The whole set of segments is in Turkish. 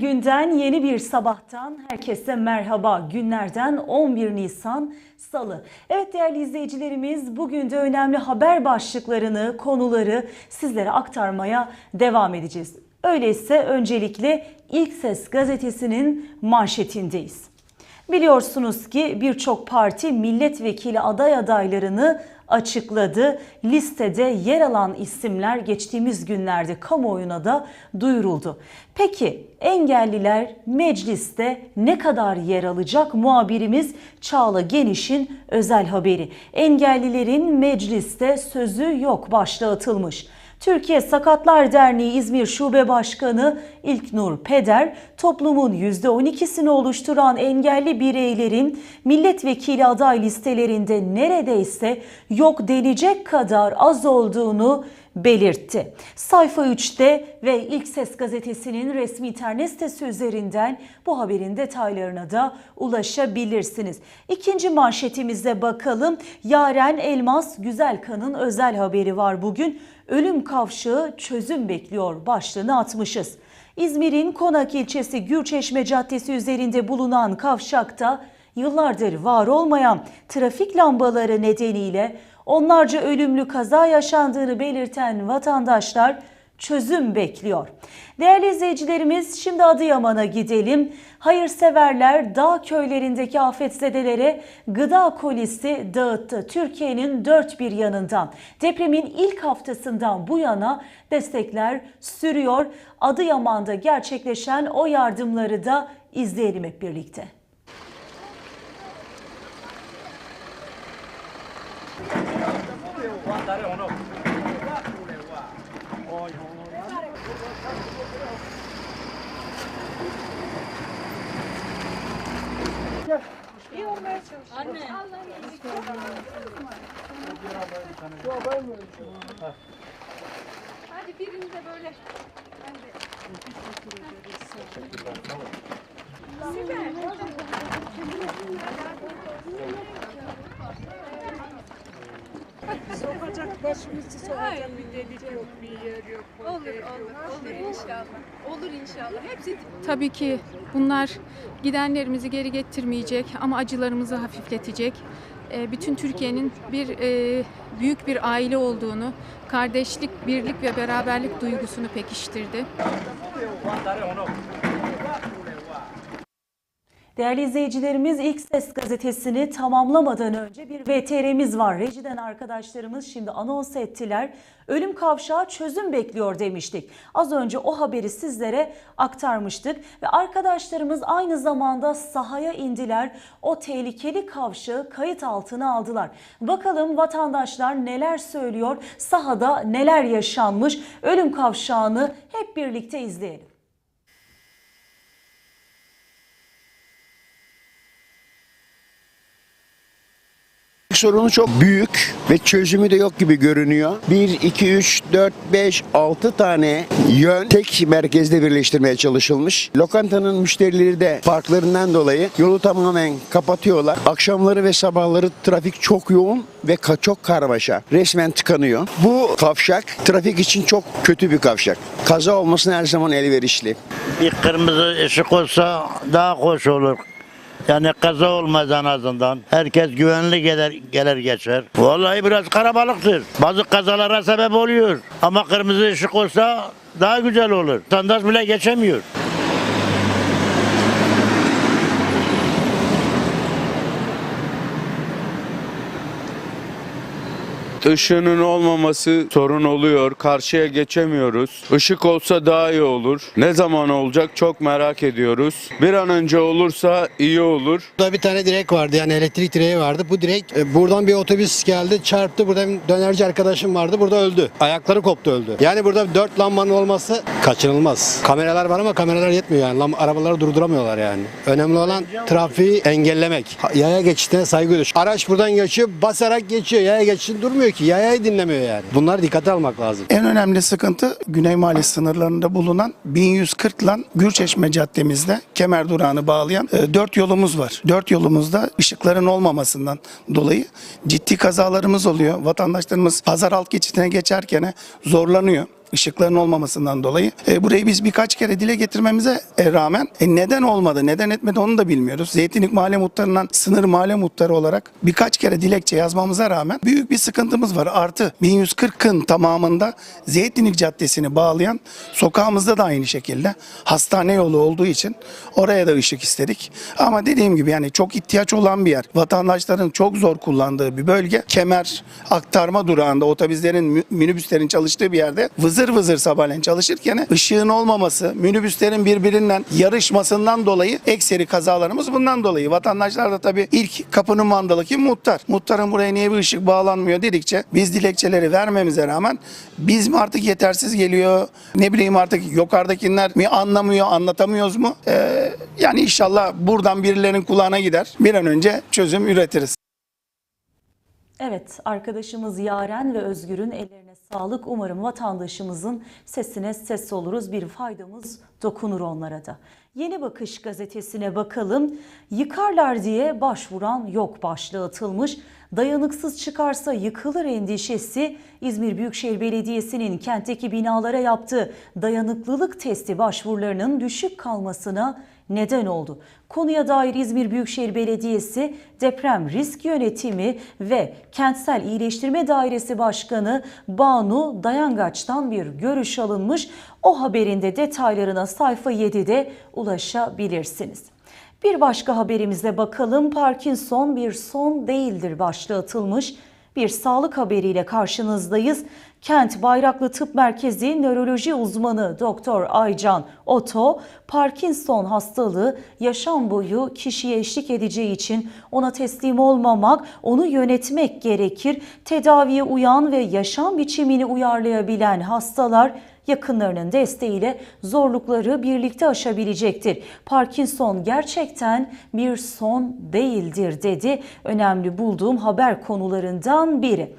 Günden, yeni bir sabahtan herkese merhaba. Günlerden 11 Nisan Salı. Evet değerli izleyicilerimiz bugün de önemli haber başlıklarını, konuları sizlere aktarmaya devam edeceğiz. Öyleyse öncelikle İlk Ses gazetesinin manşetindeyiz. Biliyorsunuz ki birçok parti milletvekili aday adaylarını açıkladı. Listede yer alan isimler geçtiğimiz günlerde kamuoyuna da duyuruldu. Peki engelliler mecliste ne kadar yer alacak? Muhabirimiz Çağla Geniş'in özel haberi. Engellilerin mecliste sözü yok başlığı atılmış. Türkiye Sakatlar Derneği İzmir Şube Başkanı İlknur Peder, toplumun %12'sini oluşturan engelli bireylerin milletvekili aday listelerinde neredeyse yok denecek kadar az olduğunu belirtti. Sayfa 3'te ve İlk Ses gazetesinin resmi internet sitesi üzerinden bu haberin detaylarına da ulaşabilirsiniz. İkinci manşetimize bakalım. Yaren Elmas Güzelkan'ın özel haberi var bugün. Ölüm kavşağı çözüm bekliyor başlığını atmışız. İzmir'in Konak ilçesi Gürçeşme Caddesi üzerinde bulunan kavşakta yıllardır var olmayan trafik lambaları nedeniyle onlarca ölümlü kaza yaşandığını belirten vatandaşlar çözüm bekliyor. Değerli izleyicilerimiz şimdi Adıyaman'a gidelim. Hayırseverler dağ köylerindeki afetzedelere gıda kolisi dağıttı. Türkiye'nin dört bir yanından. Depremin ilk haftasından bu yana destekler sürüyor. Adıyaman'da gerçekleşen o yardımları da izleyelim hep birlikte. Hadi birini de böyle. Sokacak başımızı sokacak bir delik yok, bir yer yok. Olur, olur, olur inşallah. Olur inşallah. Hepsi Tabii ki bunlar gidenlerimizi geri getirmeyecek ama acılarımızı hafifletecek. Ee, Bütün Türkiye'nin bir e, büyük bir aile olduğunu, kardeşlik, birlik ve beraberlik duygusunu pekiştirdi. Değerli izleyicilerimiz ilk ses gazetesini tamamlamadan önce bir VTR'miz var. Rejiden arkadaşlarımız şimdi anons ettiler. Ölüm kavşağı çözüm bekliyor demiştik. Az önce o haberi sizlere aktarmıştık ve arkadaşlarımız aynı zamanda sahaya indiler. O tehlikeli kavşağı kayıt altına aldılar. Bakalım vatandaşlar neler söylüyor, sahada neler yaşanmış. Ölüm kavşağını hep birlikte izleyelim. Sorunu çok büyük ve çözümü de yok gibi görünüyor. 1, 2, 3, 4, 5, 6 tane yön tek merkezde birleştirmeye çalışılmış. Lokantanın müşterileri de farklarından dolayı yolu tamamen kapatıyorlar. Akşamları ve sabahları trafik çok yoğun ve çok karmaşa. Resmen tıkanıyor. Bu kavşak trafik için çok kötü bir kavşak. Kaza olmasına her zaman elverişli. Bir kırmızı ışık olsa daha hoş olur. Yani kaza olmaz en azından. Herkes güvenli gelir, gelir geçer. Vallahi biraz karabalıktır. Bazı kazalara sebep oluyor. Ama kırmızı ışık olsa daha güzel olur. Vatandaş bile geçemiyor. Işığının olmaması sorun oluyor. Karşıya geçemiyoruz. Işık olsa daha iyi olur. Ne zaman olacak çok merak ediyoruz. Bir an önce olursa iyi olur. Burada bir tane direk vardı yani elektrik direği vardı. Bu direk e, buradan bir otobüs geldi çarptı. Burada bir dönerci arkadaşım vardı burada öldü. Ayakları koptu öldü. Yani burada dört lambanın olması kaçınılmaz. Kameralar var ama kameralar yetmiyor yani. Lam- arabaları durduramıyorlar yani. Önemli olan trafiği engellemek. Yaya geçişine saygı duyuyor. Araç buradan geçiyor basarak geçiyor. Yaya geçişini durmuyor ki. Yayayı dinlemiyor yani. Bunları dikkate almak lazım. En önemli sıkıntı Güney Mahalle sınırlarında bulunan 1140 ile Gürçeşme Caddemizde kemer durağını bağlayan 4 yolumuz var. 4 yolumuzda ışıkların olmamasından dolayı ciddi kazalarımız oluyor. Vatandaşlarımız pazar alt geçidine geçerken zorlanıyor. Işıkların olmamasından dolayı. E, burayı biz birkaç kere dile getirmemize e, rağmen e, neden olmadı, neden etmedi onu da bilmiyoruz. Zeytinlik Mahalle Muhtarı'ndan sınır mahalle muhtarı olarak birkaç kere dilekçe yazmamıza rağmen büyük bir sıkıntımız var. Artı 1140'ın tamamında Zeytinlik Caddesi'ni bağlayan sokağımızda da aynı şekilde hastane yolu olduğu için oraya da ışık istedik. Ama dediğim gibi yani çok ihtiyaç olan bir yer. Vatandaşların çok zor kullandığı bir bölge. Kemer aktarma durağında otobüslerin, minibüslerin çalıştığı bir yerde vızır vızır sabahleyin çalışırken ışığın olmaması, minibüslerin birbirinden yarışmasından dolayı ekseri kazalarımız bundan dolayı. Vatandaşlar da tabii ilk kapının mandalı kim? Muhtar. Muhtarın buraya niye bir ışık bağlanmıyor dedikçe biz dilekçeleri vermemize rağmen biz mi artık yetersiz geliyor? Ne bileyim artık yukarıdakiler mi anlamıyor, anlatamıyoruz mu? Ee, yani inşallah buradan birilerinin kulağına gider. Bir an önce çözüm üretiriz. Evet, arkadaşımız Yaren ve Özgür'ün ellerine sağlık. Umarım vatandaşımızın sesine ses oluruz. Bir faydamız dokunur onlara da. Yeni Bakış gazetesine bakalım. Yıkarlar diye başvuran yok başlığı atılmış. Dayanıksız çıkarsa yıkılır endişesi İzmir Büyükşehir Belediyesi'nin kentteki binalara yaptığı dayanıklılık testi başvurularının düşük kalmasına neden oldu. Konuya dair İzmir Büyükşehir Belediyesi Deprem Risk Yönetimi ve Kentsel İyileştirme Dairesi Başkanı Banu Dayangaç'tan bir görüş alınmış. O haberin de detaylarına sayfa 7'de ulaşabilirsiniz. Bir başka haberimize bakalım. Parkinson bir son değildir başlığı atılmış. Bir sağlık haberiyle karşınızdayız. Kent Bayraklı Tıp Merkezi nöroloji uzmanı Doktor Aycan Oto, Parkinson hastalığı yaşam boyu kişiye eşlik edeceği için ona teslim olmamak, onu yönetmek gerekir. Tedaviye uyan ve yaşam biçimini uyarlayabilen hastalar yakınlarının desteğiyle zorlukları birlikte aşabilecektir. Parkinson gerçekten bir son değildir dedi. Önemli bulduğum haber konularından biri.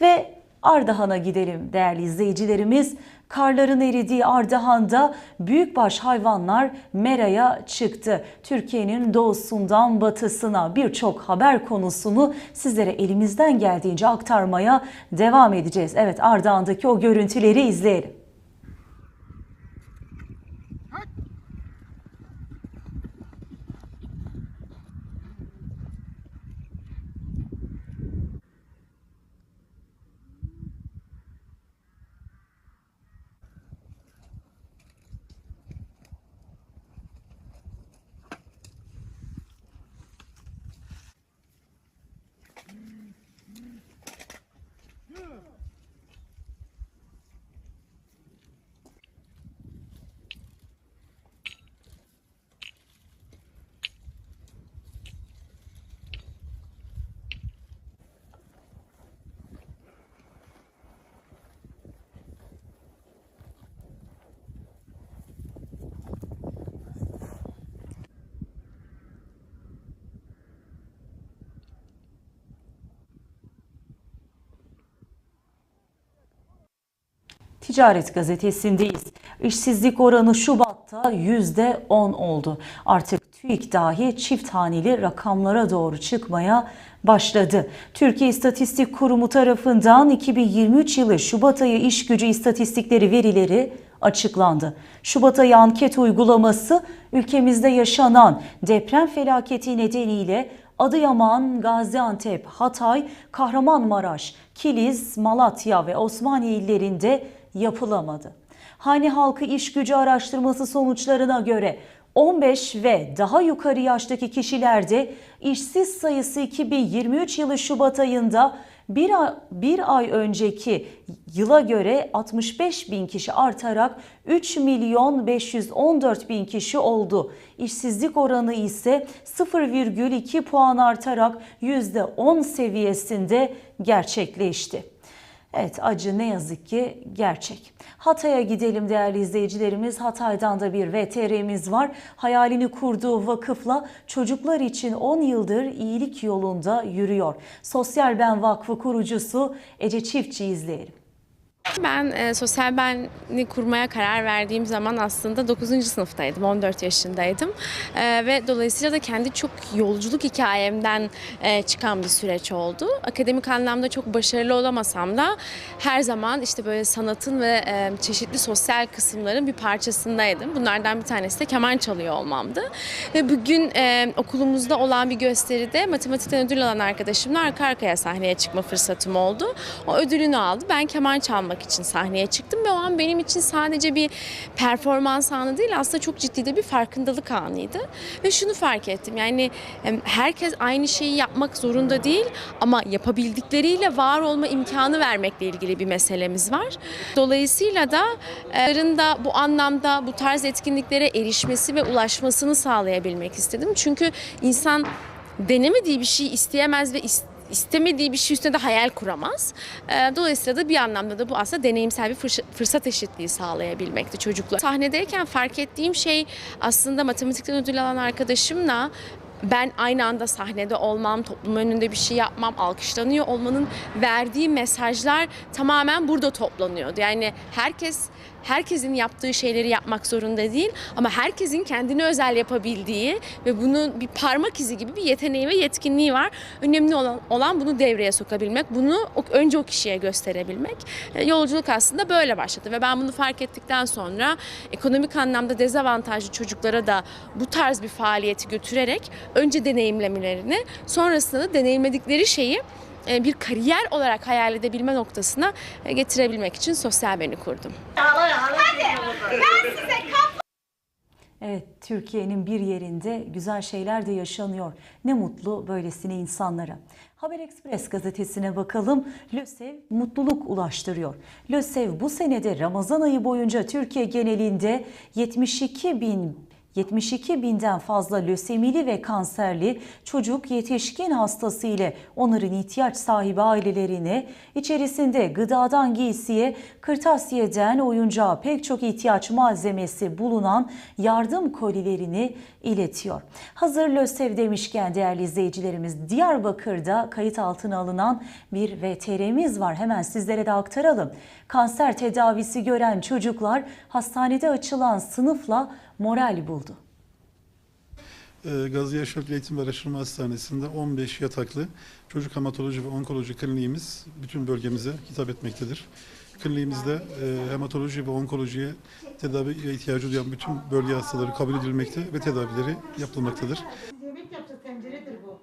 Ve Ardahan'a gidelim değerli izleyicilerimiz. Karların eridiği Ardahan'da büyükbaş hayvanlar meraya çıktı. Türkiye'nin doğusundan batısına birçok haber konusunu sizlere elimizden geldiğince aktarmaya devam edeceğiz. Evet Ardahan'daki o görüntüleri izleyelim. Ticaret gazetesindeyiz. İşsizlik oranı Şubat'ta %10 oldu. Artık TÜİK dahi çift haneli rakamlara doğru çıkmaya başladı. Türkiye İstatistik Kurumu tarafından 2023 yılı Şubat ayı iş gücü istatistikleri verileri açıklandı. Şubat ayı anket uygulaması ülkemizde yaşanan deprem felaketi nedeniyle Adıyaman, Gaziantep, Hatay, Kahramanmaraş, Kilis, Malatya ve Osmaniye illerinde yapılamadı. Hane halkı iş gücü araştırması sonuçlarına göre 15 ve daha yukarı yaştaki kişilerde işsiz sayısı 2023 yılı Şubat ayında bir ay, bir ay önceki yıla göre 65 bin kişi artarak 3 milyon 514 bin kişi oldu. İşsizlik oranı ise 0,2 puan artarak %10 seviyesinde gerçekleşti. Evet acı ne yazık ki gerçek. Hatay'a gidelim değerli izleyicilerimiz. Hatay'dan da bir VTR'miz var. Hayalini kurduğu vakıfla çocuklar için 10 yıldır iyilik yolunda yürüyor. Sosyal Ben Vakfı kurucusu Ece Çiftçi izleyelim. Ben e, sosyal benliği kurmaya karar verdiğim zaman aslında 9. sınıftaydım, 14 yaşındaydım. E, ve dolayısıyla da kendi çok yolculuk hikayemden e, çıkan bir süreç oldu. Akademik anlamda çok başarılı olamasam da her zaman işte böyle sanatın ve e, çeşitli sosyal kısımların bir parçasındaydım. Bunlardan bir tanesi de keman çalıyor olmamdı. Ve bugün e, okulumuzda olan bir gösteride matematikten ödül alan arkadaşımla arka arkaya sahneye çıkma fırsatım oldu. O ödülünü aldı. Ben keman çalmak için sahneye çıktım ve o an benim için sadece bir performans anı değil aslında çok ciddi de bir farkındalık anıydı. Ve şunu fark ettim yani herkes aynı şeyi yapmak zorunda değil ama yapabildikleriyle var olma imkanı vermekle ilgili bir meselemiz var. Dolayısıyla da e, da bu anlamda bu tarz etkinliklere erişmesi ve ulaşmasını sağlayabilmek istedim. Çünkü insan denemediği bir şey isteyemez ve is- istemediği bir şey üstüne de hayal kuramaz. Ee, Dolayısıyla da bir anlamda da bu aslında deneyimsel bir fırs- fırsat eşitliği sağlayabilmekti çocuklar. Sahnedeyken fark ettiğim şey aslında matematikten ödül alan arkadaşımla ben aynı anda sahnede olmam, toplum önünde bir şey yapmam, alkışlanıyor olmanın verdiği mesajlar tamamen burada toplanıyordu. Yani herkes herkesin yaptığı şeyleri yapmak zorunda değil ama herkesin kendine özel yapabildiği ve bunun bir parmak izi gibi bir yeteneği ve yetkinliği var. Önemli olan, olan bunu devreye sokabilmek, bunu önce o kişiye gösterebilmek. E, Yolculuk aslında böyle başladı ve ben bunu fark ettikten sonra ekonomik anlamda dezavantajlı çocuklara da bu tarz bir faaliyeti götürerek önce deneyimlemelerini sonrasında da deneyimledikleri şeyi bir kariyer olarak hayal edebilme noktasına e, getirebilmek için sosyal beni kurdum. Evet, Türkiye'nin bir yerinde güzel şeyler de yaşanıyor. Ne mutlu böylesine insanlara. Haber Express gazetesine bakalım. LÖSEV mutluluk ulaştırıyor. LÖSEV bu senede Ramazan ayı boyunca Türkiye genelinde 72 bin 72 binden fazla lösemili ve kanserli çocuk yetişkin hastası ile onların ihtiyaç sahibi ailelerine içerisinde gıdadan giysiye, kırtasiyeden oyuncağa pek çok ihtiyaç malzemesi bulunan yardım kolilerini iletiyor. Hazır LÖSEV demişken değerli izleyicilerimiz Diyarbakır'da kayıt altına alınan bir VTR'miz var. Hemen sizlere de aktaralım. Kanser tedavisi gören çocuklar hastanede açılan sınıfla moral buldu. Ee, Gazi Yaşar Eğitim ve Araştırma Hastanesi'nde 15 yataklı çocuk hematoloji ve onkoloji kliniğimiz bütün bölgemize hitap etmektedir. Kliniğimizde e, hematoloji ve onkolojiye tedavi ihtiyacı duyan bütün bölge hastaları kabul edilmekte ve tedavileri yapılmaktadır. Yemek yapacak tenceredir bu.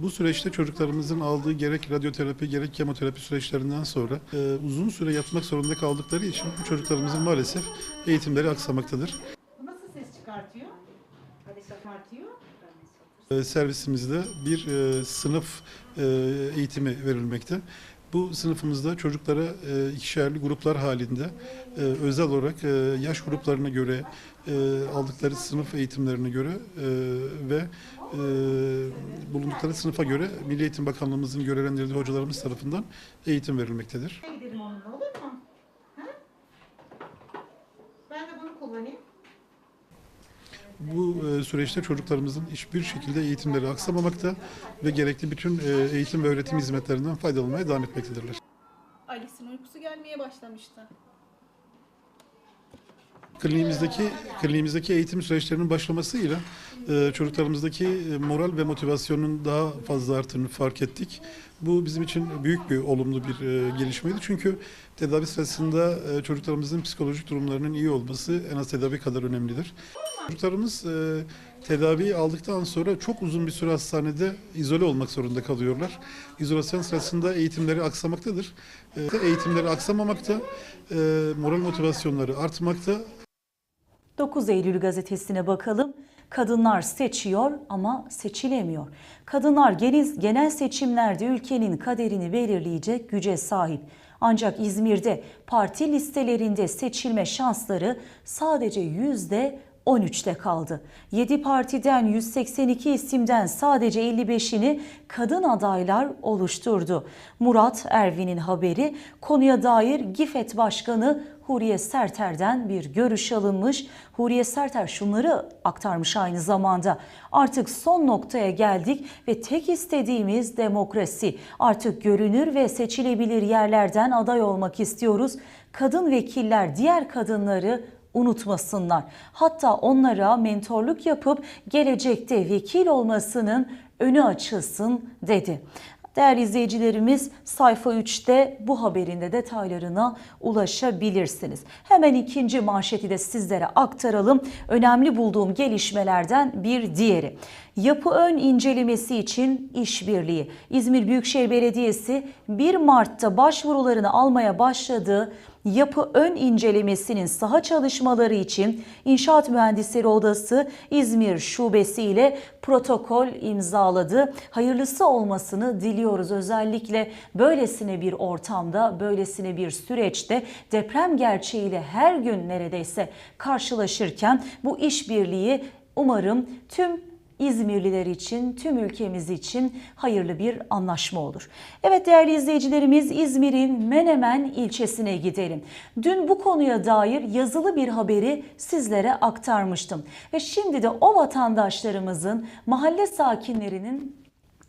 Bu süreçte çocuklarımızın aldığı gerek radyoterapi gerek kemoterapi süreçlerinden sonra e, uzun süre yatmak zorunda kaldıkları için bu çocuklarımızın maalesef eğitimleri aksamaktadır. Nasıl ses çıkartıyor? Hadi çıkartıyor. E, servisimizde bir e, sınıf e, eğitimi verilmekte. Bu sınıfımızda çocuklara e, ikişerli gruplar halinde e, özel olarak e, yaş gruplarına göre e, aldıkları sınıf eğitimlerine göre e, ve e, bulundukları sınıfa göre Milli Eğitim Bakanlığımızın görevlendirdiği hocalarımız tarafından eğitim verilmektedir. Gidelim onunla olur mu? Ha? Ben de bunu kullanayım. Bu e, süreçte çocuklarımızın hiçbir şekilde eğitimleri aksamamakta ve gerekli bütün e, eğitim ve öğretim hizmetlerinden faydalanmaya devam etmektedirler. Alice'in uykusu gelmeye başlamıştı. Kliniğimizdeki kliniğimizdeki eğitim süreçlerinin başlamasıyla e, çocuklarımızdaki e, moral ve motivasyonun daha fazla arttığını fark ettik. Bu bizim için büyük bir olumlu bir e, gelişmeydi. Çünkü tedavi sırasında e, çocuklarımızın psikolojik durumlarının iyi olması en az tedavi kadar önemlidir. Çocuklarımız e, tedaviyi aldıktan sonra çok uzun bir süre hastanede izole olmak zorunda kalıyorlar. İzolasyon sırasında eğitimleri aksamaktadır. E, eğitimleri aksamamakta, e, moral motivasyonları artmakta, 9 Eylül gazetesine bakalım. Kadınlar seçiyor ama seçilemiyor. Kadınlar genel, genel seçimlerde ülkenin kaderini belirleyecek güce sahip. Ancak İzmir'de parti listelerinde seçilme şansları sadece yüzde 13'te kaldı. 7 partiden 182 isimden sadece 55'ini kadın adaylar oluşturdu. Murat Ervin'in haberi konuya dair GİFET Başkanı Huriye Serter'den bir görüş alınmış. Huriye Serter şunları aktarmış aynı zamanda. Artık son noktaya geldik ve tek istediğimiz demokrasi. Artık görünür ve seçilebilir yerlerden aday olmak istiyoruz. Kadın vekiller diğer kadınları unutmasınlar. Hatta onlara mentorluk yapıp gelecekte vekil olmasının önü açılsın dedi. Değerli izleyicilerimiz sayfa 3'te bu haberin de detaylarına ulaşabilirsiniz. Hemen ikinci manşeti de sizlere aktaralım. Önemli bulduğum gelişmelerden bir diğeri. Yapı ön incelemesi için işbirliği. İzmir Büyükşehir Belediyesi 1 Mart'ta başvurularını almaya başladığı yapı ön incelemesinin saha çalışmaları için İnşaat Mühendisleri Odası İzmir Şubesi ile protokol imzaladı. Hayırlısı olmasını diliyoruz. Özellikle böylesine bir ortamda, böylesine bir süreçte deprem gerçeğiyle her gün neredeyse karşılaşırken bu işbirliği umarım tüm İzmirliler için, tüm ülkemiz için hayırlı bir anlaşma olur. Evet değerli izleyicilerimiz İzmir'in Menemen ilçesine gidelim. Dün bu konuya dair yazılı bir haberi sizlere aktarmıştım. Ve şimdi de o vatandaşlarımızın, mahalle sakinlerinin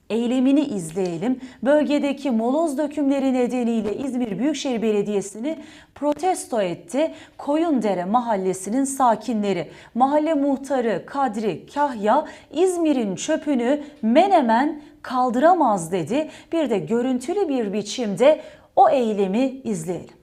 eylemini izleyelim. Bölgedeki moloz dökümleri nedeniyle İzmir Büyükşehir Belediyesi'ni protesto etti. Koyundere mahallesinin sakinleri. Mahalle muhtarı Kadri Kahya İzmir'in çöpünü Menemen kaldıramaz dedi. Bir de görüntülü bir biçimde o eylemi izleyelim.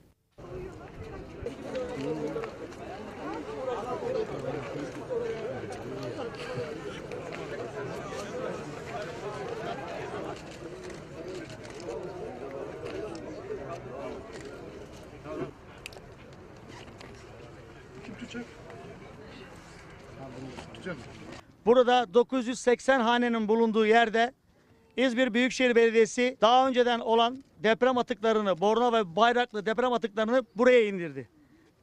Burada 980 hanenin bulunduğu yerde İzmir Büyükşehir Belediyesi daha önceden olan deprem atıklarını, Borna ve Bayraklı deprem atıklarını buraya indirdi.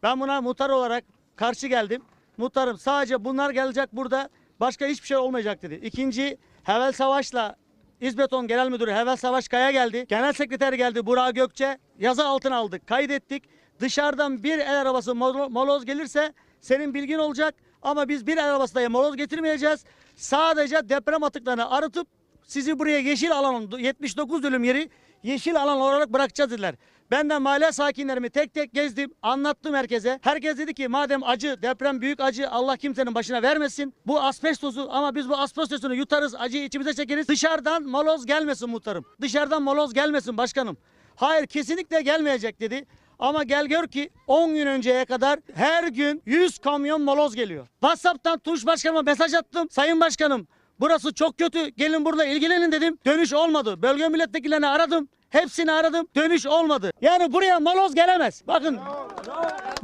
Ben buna muhtar olarak karşı geldim. Muhtarım sadece bunlar gelecek burada başka hiçbir şey olmayacak dedi. İkinci Hevel Savaş'la İzbeton Genel Müdürü Hevel Savaş Kaya geldi. Genel Sekreter geldi Burak Gökçe. Yazı altına aldık, kaydettik. Dışarıdan bir el arabası molo- moloz gelirse senin bilgin olacak. Ama biz bir arabası dahi moloz getirmeyeceğiz. Sadece deprem atıklarını arıtıp sizi buraya yeşil alan 79 dönüm yeri yeşil alan olarak bırakacağız dediler. Ben de mahalle sakinlerimi tek tek gezdim, anlattım herkese. Herkes dedi ki madem acı, deprem büyük acı Allah kimsenin başına vermesin. Bu asbestosu ama biz bu asbestosunu yutarız, acıyı içimize çekeriz. Dışarıdan moloz gelmesin muhtarım. Dışarıdan moloz gelmesin başkanım. Hayır kesinlikle gelmeyecek dedi. Ama gel gör ki 10 gün önceye kadar her gün 100 kamyon moloz geliyor. WhatsApp'tan Tunç Başkanıma mesaj attım. Sayın Başkanım burası çok kötü gelin burada ilgilenin dedim. Dönüş olmadı. Bölge milletvekillerini aradım. Hepsini aradım. Dönüş olmadı. Yani buraya moloz gelemez. Bakın.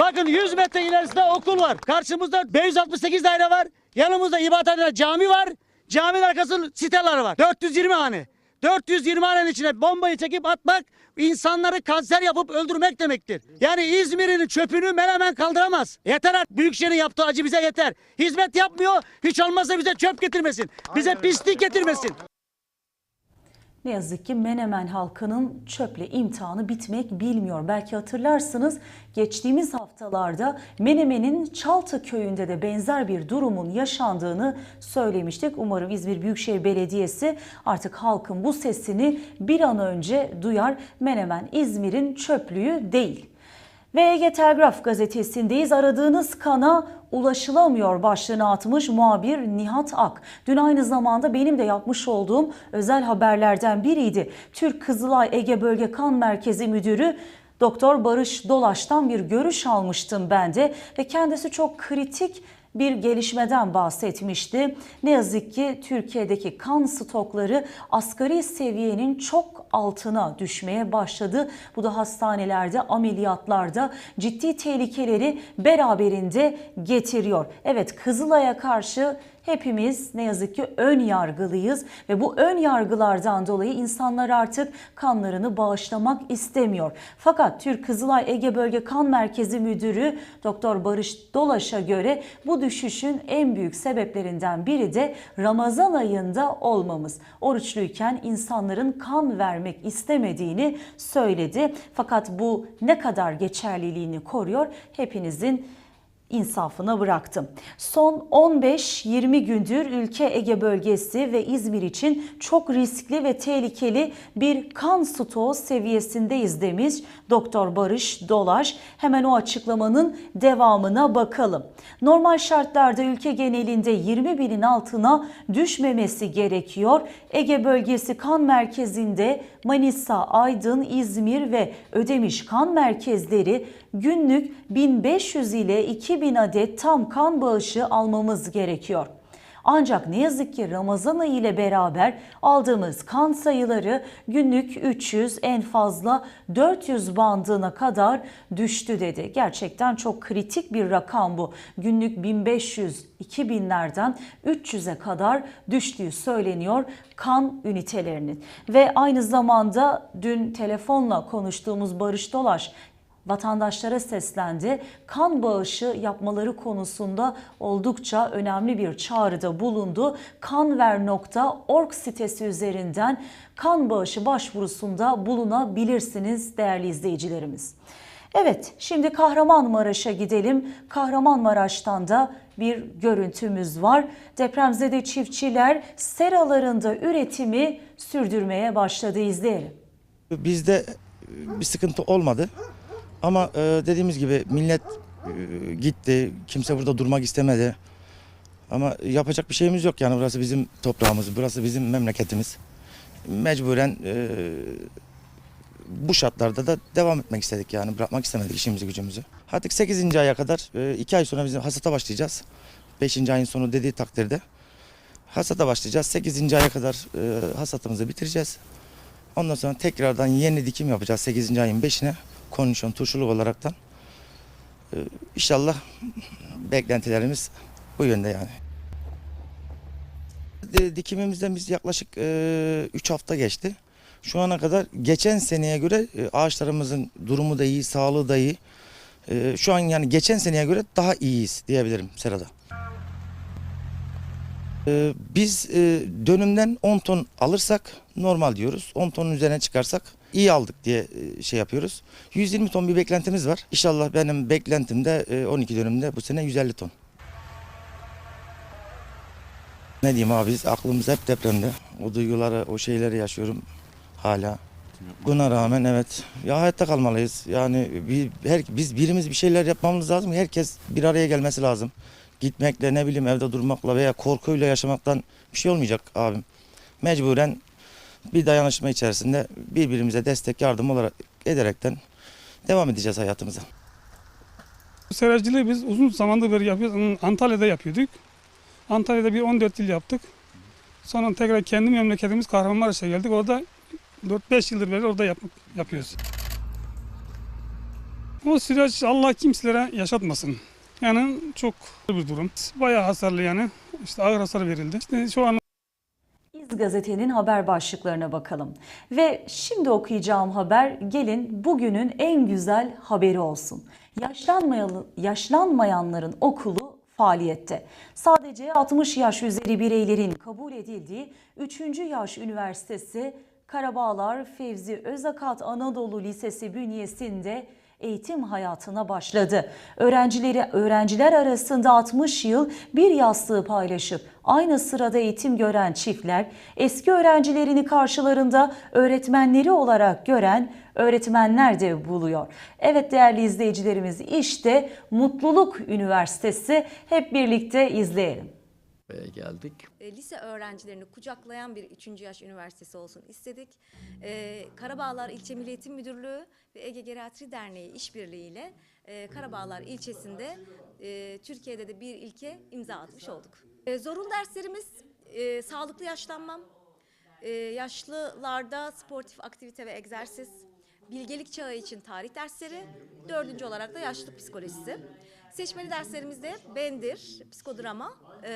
Bakın 100 metre ilerisinde okul var. Karşımızda 568 daire var. Yanımızda ibadethane cami var. Caminin arkasında siteler var. 420 hane. 420 hanenin içine bombayı çekip atmak insanları kanser yapıp öldürmek demektir. Yani İzmir'in çöpünü Menemen kaldıramaz. Yeter artık Büyükşehir'in yaptığı acı bize yeter. Hizmet yapmıyor. Hiç olmazsa bize çöp getirmesin. Bize pislik getirmesin. Ne yazık ki Menemen halkının çöple imtihanı bitmek bilmiyor. Belki hatırlarsınız geçtiğimiz haftalarda Menemen'in Çaltı köyünde de benzer bir durumun yaşandığını söylemiştik. Umarım İzmir Büyükşehir Belediyesi artık halkın bu sesini bir an önce duyar. Menemen İzmir'in çöplüğü değil. Ve Ege gazetesindeyiz. Aradığınız kana ulaşılamıyor başlığını atmış muhabir Nihat Ak. Dün aynı zamanda benim de yapmış olduğum özel haberlerden biriydi. Türk Kızılay Ege Bölge Kan Merkezi Müdürü Doktor Barış Dolaş'tan bir görüş almıştım ben de ve kendisi çok kritik bir gelişmeden bahsetmişti. Ne yazık ki Türkiye'deki kan stokları asgari seviyenin çok altına düşmeye başladı. Bu da hastanelerde, ameliyatlarda ciddi tehlikeleri beraberinde getiriyor. Evet Kızılay'a karşı hepimiz ne yazık ki ön yargılıyız ve bu ön yargılardan dolayı insanlar artık kanlarını bağışlamak istemiyor. Fakat Türk Kızılay Ege Bölge Kan Merkezi Müdürü Doktor Barış Dolaş'a göre bu düşüşün en büyük sebeplerinden biri de Ramazan ayında olmamız. Oruçluyken insanların kan vermek istemediğini söyledi. Fakat bu ne kadar geçerliliğini koruyor hepinizin insafına bıraktım. Son 15-20 gündür ülke Ege bölgesi ve İzmir için çok riskli ve tehlikeli bir kan stoğu seviyesindeyiz demiş Doktor Barış Dolaş. Hemen o açıklamanın devamına bakalım. Normal şartlarda ülke genelinde 20 binin altına düşmemesi gerekiyor. Ege bölgesi kan merkezinde Manisa, Aydın, İzmir ve Ödemiş kan merkezleri günlük 1500 ile 2000 adet tam kan bağışı almamız gerekiyor. Ancak ne yazık ki Ramazan ayı ile beraber aldığımız kan sayıları günlük 300 en fazla 400 bandına kadar düştü dedi. Gerçekten çok kritik bir rakam bu. Günlük 1500 2000'lerden 300'e kadar düştüğü söyleniyor kan ünitelerinin. Ve aynı zamanda dün telefonla konuştuğumuz Barış Dolaş vatandaşlara seslendi. Kan bağışı yapmaları konusunda oldukça önemli bir çağrıda bulundu. Kanver.org sitesi üzerinden kan bağışı başvurusunda bulunabilirsiniz değerli izleyicilerimiz. Evet, şimdi Kahramanmaraş'a gidelim. Kahramanmaraş'tan da bir görüntümüz var. Depremzede çiftçiler seralarında üretimi sürdürmeye başladı izleyelim. Bizde bir sıkıntı olmadı. Ama e, dediğimiz gibi millet e, gitti. Kimse burada durmak istemedi. Ama yapacak bir şeyimiz yok yani burası bizim toprağımız, burası bizim memleketimiz. Mecburen e, bu şartlarda da devam etmek istedik yani bırakmak istemedik işimizi gücümüzü. Artık 8. aya kadar 2 ay sonra bizim hasata başlayacağız. 5. ayın sonu dediği takdirde hasata başlayacağız. 8. aya kadar e, hasatımızı bitireceğiz. Ondan sonra tekrardan yeni dikim yapacağız 8. ayın 5'ine kondisyon turşuluk olaraktan. Ee, İnşallah beklentilerimiz bu yönde yani. De- Dikimimizden biz yaklaşık 3 hafta geçti. Şu ana kadar geçen seneye göre e, ağaçlarımızın durumu da iyi, sağlığı da iyi. Ee, Şu an yani geçen seneye göre daha iyiyiz diyebilirim serada. Biz e, dönümden 10 ton alırsak normal diyoruz. 10 tonun üzerine çıkarsak iyi aldık diye e, şey yapıyoruz. 120 ton bir beklentimiz var. İnşallah benim beklentimde e, 12 dönümde bu sene 150 ton. Ne diyeyim abi biz aklımız hep depremde. O duyguları, o şeyleri yaşıyorum hala. Buna rağmen evet ya hayatta kalmalıyız. Yani bir, her, biz birimiz bir şeyler yapmamız lazım. Herkes bir araya gelmesi lazım. Gitmekle ne bileyim evde durmakla veya korkuyla yaşamaktan bir şey olmayacak abim. Mecburen bir dayanışma içerisinde birbirimize destek yardım olarak ederekten devam edeceğiz hayatımıza. Seracılığı biz uzun zamandır beri yapıyoruz. Antalya'da yapıyorduk. Antalya'da bir 14 yıl yaptık. Sonra tekrar kendi memleketimiz Kahramanmaraş'a geldik. Orada 4-5 yıldır beri orada yap- yapıyoruz. O süreç Allah kimselere yaşatmasın. Yani çok bir durum. Bayağı hasarlı yani. İşte ağır hasar verildi. İşte şu an İz Gazete'nin haber başlıklarına bakalım. Ve şimdi okuyacağım haber gelin bugünün en güzel haberi olsun. Yaşlanmayalı, yaşlanmayanların okulu faaliyette. Sadece 60 yaş üzeri bireylerin kabul edildiği 3. Yaş Üniversitesi Karabağlar Fevzi Özakat Anadolu Lisesi bünyesinde eğitim hayatına başladı. Öğrencileri öğrenciler arasında 60 yıl bir yastığı paylaşıp aynı sırada eğitim gören çiftler eski öğrencilerini karşılarında öğretmenleri olarak gören öğretmenler de buluyor. Evet değerli izleyicilerimiz işte Mutluluk Üniversitesi hep birlikte izleyelim. Geldik. E, lise öğrencilerini kucaklayan bir 3. yaş üniversitesi olsun istedik. E, Karabağlar İlçe Milli Eğitim Müdürlüğü ve Ege Geriatri Derneği işbirliğiyle e, Karabağlar ilçesinde e, Türkiye'de de bir ilke imza atmış olduk. E, zorunlu derslerimiz e, sağlıklı yaşlanmam, e, yaşlılarda sportif aktivite ve egzersiz, bilgelik çağı için tarih dersleri, Dördüncü olarak da yaşlılık psikolojisi. Seçmeli derslerimizde Bendir, psikodrama e,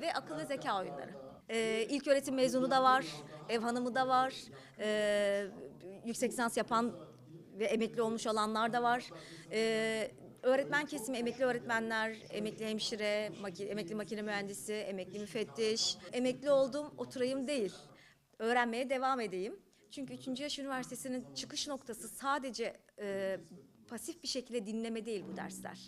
ve akıl ve zeka oyunları. E, ilk öğretim mezunu da var, ev hanımı da var, e, yüksek lisans yapan ve emekli olmuş olanlar da var. E, öğretmen kesimi, emekli öğretmenler, emekli hemşire, maki- emekli makine mühendisi, emekli müfettiş. Emekli oldum, oturayım değil. Öğrenmeye devam edeyim. Çünkü 3. Yaş Üniversitesi'nin çıkış noktası sadece e, pasif bir şekilde dinleme değil bu dersler.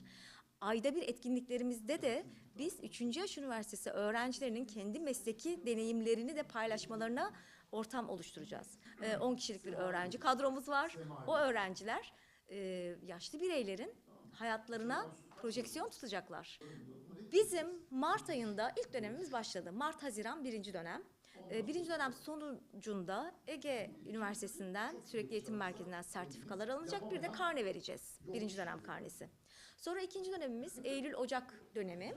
Ayda bir etkinliklerimizde de biz 3. Yaş Üniversitesi öğrencilerinin kendi mesleki deneyimlerini de paylaşmalarına ortam oluşturacağız. E, 10 kişilik bir öğrenci kadromuz var. O öğrenciler e, yaşlı bireylerin hayatlarına projeksiyon tutacaklar. Bizim Mart ayında ilk dönemimiz başladı. Mart-Haziran birinci dönem. Ee, Birinci dönem sonucunda Ege Üniversitesi'nden sürekli eğitim merkezinden sertifikalar alınacak. Bir de karne vereceğiz. Birinci dönem karnesi. Sonra ikinci dönemimiz Eylül-Ocak dönemi.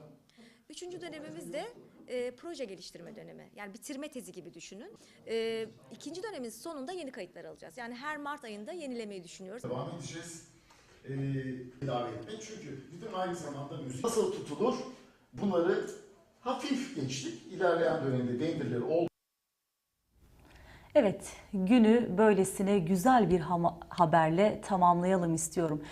Üçüncü dönemimiz de e, proje geliştirme dönemi. Yani bitirme tezi gibi düşünün. E, ikinci dönemin sonunda yeni kayıtlar alacağız. Yani her Mart ayında yenilemeyi düşünüyoruz. Devam edeceğiz. Ee, tedavi etmek. Çünkü ritim aynı zamanda müzik. Nasıl tutulur? Bunları hafif geçtik. İlerleyen dönemde dendirleri oldu. Evet, günü böylesine güzel bir haberle tamamlayalım istiyorum.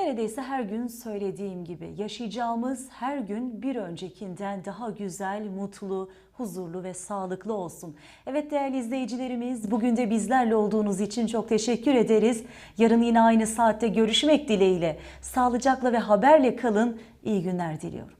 Neredeyse her gün söylediğim gibi yaşayacağımız her gün bir öncekinden daha güzel, mutlu, huzurlu ve sağlıklı olsun. Evet değerli izleyicilerimiz, bugün de bizlerle olduğunuz için çok teşekkür ederiz. Yarın yine aynı saatte görüşmek dileğiyle. Sağlıcakla ve haberle kalın. İyi günler diliyorum.